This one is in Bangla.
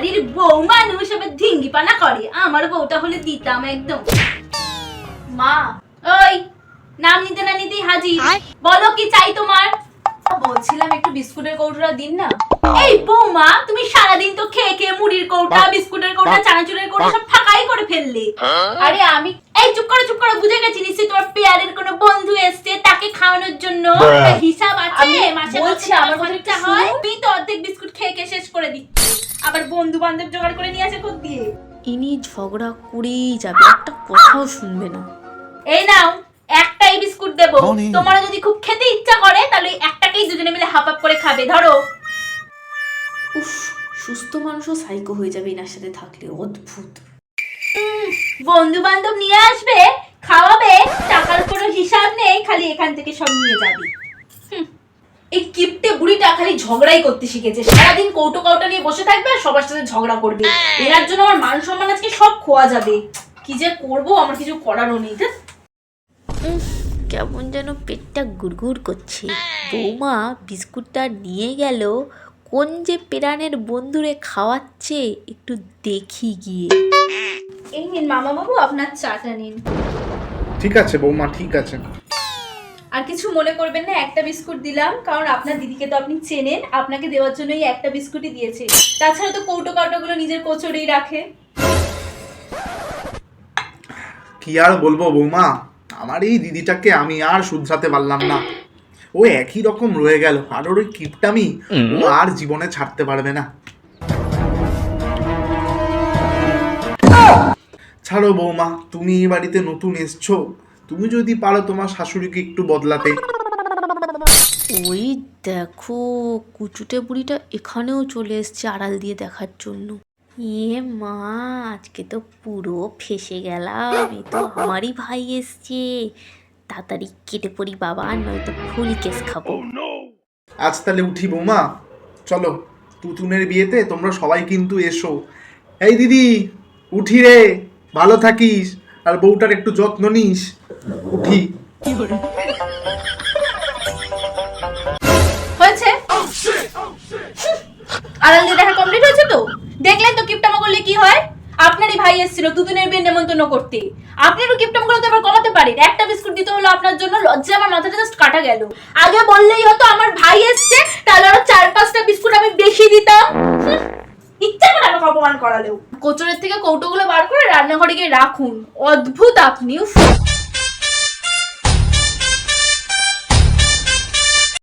বাড়ির বউ মানুষ আবার ধিঙ্গি পানা করে। আমার বউটা হলে দিতাম একদম। মা ওই নাম নিতে না নিতেই হাজির। বলো কি চাই তোমার? বলছিলাম একটু বিস্কুটের কৌটোটা দিন না। এই বৌমা তুমি সারাদিন তো খেয়ে খেয়ে মুড়ির কৌটা বিস্কুটের কৌটা চানাচুরের কৌটা সব ফাঁকাই করে ফেললে। আরে আমি এই চুপ করো চুপ করো বুঝে গেছি নিশ্চয়ই তোমার পেয়ারের কোনো বন্ধু এসছে তাকে খাওয়ানোর জন্য। হিসাব আছে? মাসে বলছি, আমার কথা হয়। তুমি তো অর্ধেক বিস্কুট খেয়ে খেয়ে শেষ করে দিচ্ছ। আবার বন্ধু বান্ধব জোগাড় করে নিয়ে আসে দিয়ে। ইনি ঝগড়া করেই যাবে একটা কথাও শুনবে না। এই নাও একটাই বিস্কুট দেবো? তোমার যদি খুব খেতে ইচ্ছা করে তাহলে একটাকেই দুজনে মিলে হাফ হাফ করে খাবে ধরো। উফ সুস্থ মানুষও সাইকো হয়ে যাবে এনার সাথে থাকলে অদ্ভুত। বন্ধু বান্ধব নিয়ে আসবে খাওয়াবে টাকার কোনো হিসাব নেই খালি এখান থেকে সব নিয়ে যাবে। এই কিপটে বুড়িটা খালি ঝগড়াই করতে শিখেছে। সারাদিন কৌটো কৌটা নিয়ে বসে থাকবে আর সবার সাথে ঝগড়া করবে। এনার জন্য আমার মান সম্মান আজকে সব খোয়া যাবে। কি যে করব আমার কিছু করারও নেই। কেমন যেন পেটটা গুড়গুড় করছে। বৌমা বিস্কুটটা নিয়ে গেল কোন যে পেরানের বন্ধুরে খাওয়াচ্ছে একটু দেখি গিয়ে। এই নিন মামা বাবু আপনার চাটা নিন। ঠিক আছে বৌমা ঠিক আছে। আর কিছু মনে করবেন না একটা বিস্কুট দিলাম কারণ আপনার দিদিকে তো আপনি চেনেন আপনাকে দেওয়ার জন্যই একটা বিস্কুটই দিয়েছে। তাছাড়া তো কৌটো কাউটোগুলো নিজের কোচরেই রাখে। কি আর বলব বৌমা? আমার এই দিদিটাকে আমি আর শুধরাতে পারলাম না। ও একই রকম রয়ে গেল আর ওর ওই কিপটামি ও আর জীবনে ছাড়তে পারবে না। ছাড়ো বৌমা তুমি এই বাড়িতে নতুন এসছো। তুমি যদি পারো তোমার শাশুড়িকে একটু বদলাতে। ওই দেখো কুচুটে বুড়িটা এখানেও চলে এসছে আড়াল দিয়ে দেখার জন্য। এ মা আজকে তো পুরো ফেসে গেলাম এ তো আমারই ভাই এসছে। তাড়াতাড়ি কেটে পড়ি বাবা নয়তো ফুল কেস খাব। আজ তাহলে উঠি বৌমা। চলো তুতুনের বিয়েতে তোমরা সবাই কিন্তু এসো। এই দিদি উঠি রে ভালো থাকিস আর বউটার একটু যত্ন নিস। আড়াল দিয়ে দেখা কমপ্লিট হয়েছে তো? দেখলেন তো কি হয়? আপনারই ভাই এসেছিল, দুদিনের বিয়ে নেমন্তন্ন করতে। করে তো এবার কমাতে একটা বিস্কুট দিতে হলো আপনার জন্য, লজ্জা, আমার মাথাটা জাস্ট কাটা গেল। আগে বললেই হতো, আমার ভাই এসছে, তাহলে আরও চার, পাঁচটা বিস্কুট আমি বেশি দিতাম। ইচ্ছা করে আমাকে অপমান করালেও। কোচরের থেকে কৌটোগুলো বার করে রান্নাঘরে গিয়ে রাখুন। অদ্ভুত আপনি